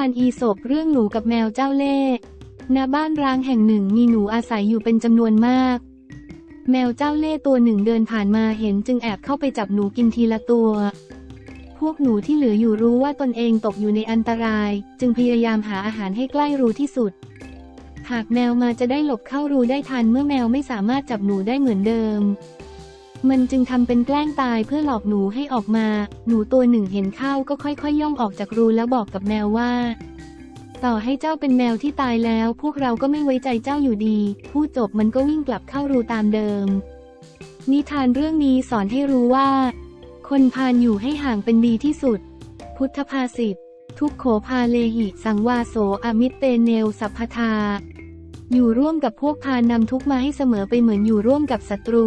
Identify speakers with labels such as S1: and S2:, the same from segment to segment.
S1: านอีสบเรื่องหนูกับแมวเจ้าเล่ห์ณบ้านร้างแห่งหนึ่งมีหนูอาศัยอยู่เป็นจำนวนมาก แมวเจ้าเล่ห์ตัวหนึ่งเดินผ่านมาเห็นจึงแอบเข้าไปจับหนูกินทีละตัว พวกหนูที่เหลืออยู่รู้ว่าตนเองตกอยู่ในอันตราย จึงพยายามหาอาหารให้ใกล้รูที่สุด หากแมวมาจะได้หลบเข้ารูได้ทันเมื่อแมวไม่สามารถจับหนูได้เหมือนเดิม มันจึงทำเป็นแกล้งตายเพื่อหลอกหนูให้ออกมา หนูตัวหนึ่งเห็นเข้าก็ค่อยๆย่องออกจากรูแล้วบอกกับแมวว่า ต่อให้เจ้าเป็นแมวที่ตายแล้ว พวกเราก็ไม่ไว้ใจเจ้าอยู่ดี พูดจบมันก็วิ่งกลับเข้ารูตามเดิม นิทานเรื่องนี้สอนให้รู้ว่า คนพาลอยู่ให้ห่างเป็นดีที่สุด พุทธภาษิตทุกโขพาเลหิสังวาโสอมิตเตเนลสัพพทา อยู่ร่วมกับพวกพาลนำทุกมาให้เสมอไปเหมือนอยู่ร่วมกับศัตรู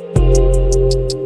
S1: Thank you.